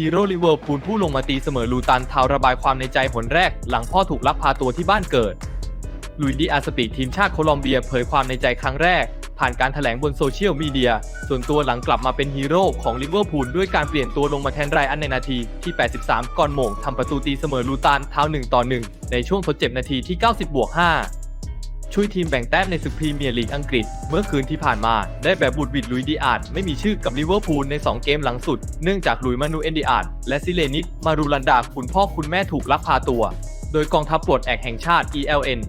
ฮีโร่ลิเวอร์พูลผู้ลงมาตีเสมอลูตันทาวระบายความในใจหนแรก หลังพ่อถูกลักพาตัวที่บ้านเกิดลุยดีอาสปีทีมชาติโคลอมเบียเผยความในใจครั้งแรก ผ่านการถแถลงบนโซเชียลมีเดีย ส่วนตัวหลังกลับมาเป็นฮีโร่ของลิเวอร์พูลด้วยการเปลี่ยนตัวลงมาแทนไรอันในนาทีที่ 83 ก่อนโมงทำประตูตีเสมอลูตันเท้า1ต่อ1ในช่วงทดเจ็บนาทีที่ 90บวก5 ช่วยทีมแบ่งแต้มในศึกพรีเมียร์ลีกอังกฤษ เมื่อคืนที่ผ่านมา ได้แบบบุดวิดลุยดีอาร์ดไม่มีชื่อกับลิเวอร์พูลใน 2 เกมหลังสุด เนื่องจากลุยมานูเอนดีอาร์ดและซิเลนิกมารูลันดาคุณพ่อคุณแม่ถูกลักพาตัว โดยกองทัพปลดแอกแห่งชาติ ELN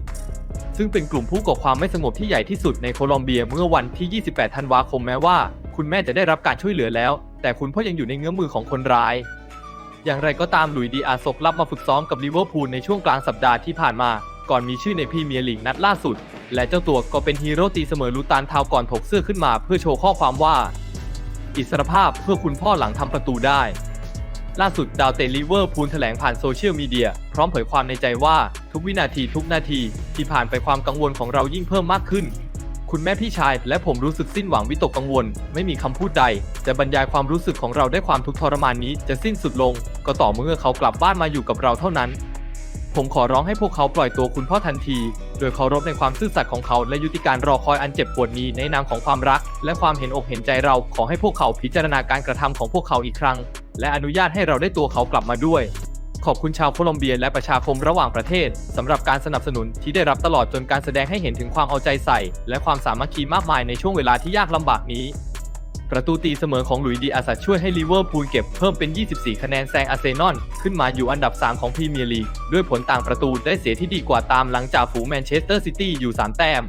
ซึ่งเป็นกลุ่มผู้ก่อความไม่สงบที่ใหญ่ที่สุดในโคลอมเบียเมื่อวันที่ 28 ธันวาคมแม้ว่า คุณแม่จะได้รับการช่วยเหลือแล้ว แต่คุณพ่อยังอยู่ในเงื้อมือของคนร้าย อย่างไรก็ตามหลุยดีอาร์ซกลับมาฝึกซ้อมกับลิเวอร์พูลในช่วงกลางสัปดาห์ที่ผ่านมา ก่อนมีชื่อในพรีเมียร์ลีกนัดล่าสุด และเจ้าตัวก็เป็นฮีโร่ตีเสมอลูตานทาวก่อนถกเสื้อขึ้นมาเพื่อโชว์ข้อความว่า อิสรภาพเพื่อคุณพ่อหลังทำประตูได้ ล่าสุดดาวเตลิเวอร์พูลแถลงผ่านโซเชียลมีเดีย พร้อมเผยความในใจว่าทุกวินาทีทุกนาที ที่ผ่านไปความกังวลของเรายิ่งเพิ่มมากขึ้นคุณแม่พี่ชายและผมรู้สึกสิ้นหวังวิตกกังวล ไม่มีคำพูดใด จะบรรยายความรู้สึกของเราได้ความทุกข์ทรมานนี้จะสิ้นสุดลง ก็ต่อเมื่อเขากลับบ้านมาอยู่กับเราเท่านั้น ผมขอร้องให้พวกเขาปล่อยตัวคุณพ่อทันที โดยเคารพในความซื่อสัตย์ของเขาและยุติการรอคอยอันเจ็บปวดนี้ในนามของความรัก และความเห็นอกเห็นใจเราขอให้พวกเขาพิจารณาการกระทำของพวกเขาอีกครั้ง และอนุญาตให้เราได้ตัวเขากลับมาด้วย ขอบคุณชาวโคลอมเบียและประชาคมระหว่างประเทศสำหรับการสนับสนุนที่ได้รับตลอดจนการแสดงให้เห็นถึงความเอาใจใส่ และความสามัคคีมากมายในช่วงเวลาที่ยากลำบากนี้ ประตูตีเสมอของหลุยส์ดีอาซัช่วยให้ลิเวอร์พูลเก็บเพิ่มเป็น 24 คะแนนแซงอาร์เซนอลขึ้นมาอยู่อันดับ 3 ของพรีเมียร์ลีก ด้วยผลต่างประตูได้เสียที่ดีกว่าตามหลังจากฝูแมนเชสเตอร์ซิตี้อยู่ 3 แต้ม